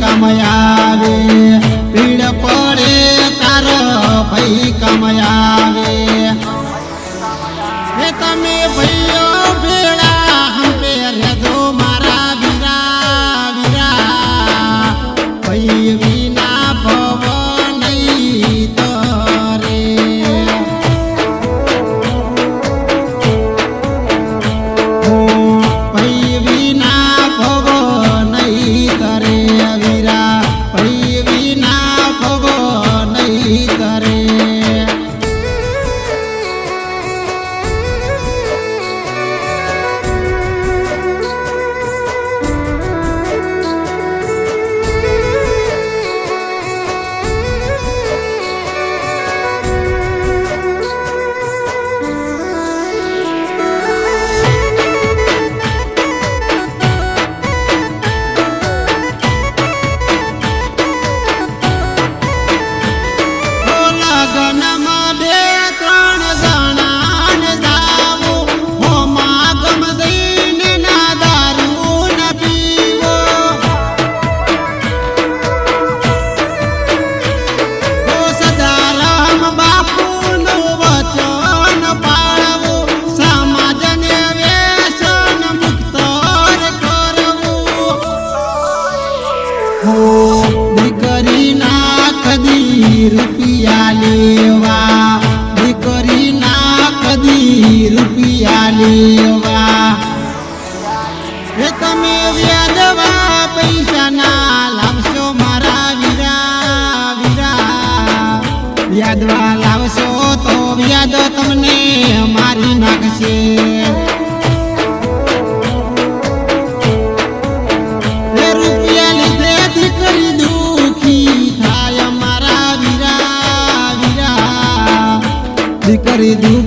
કમયાવે. પીડ પડે તાર ભાઈ કમયાવે. તમે ભાઈ કદી રૂપિયા લેવા દીકરી ના કદી રૂપિયા લેવા એ તમે વ્યાજવા પૈસા ના લાવશો મારા વીરા વીરા વ્યાજવા લાવશો તો વ્યાજ તમને મારી નાખશે. vida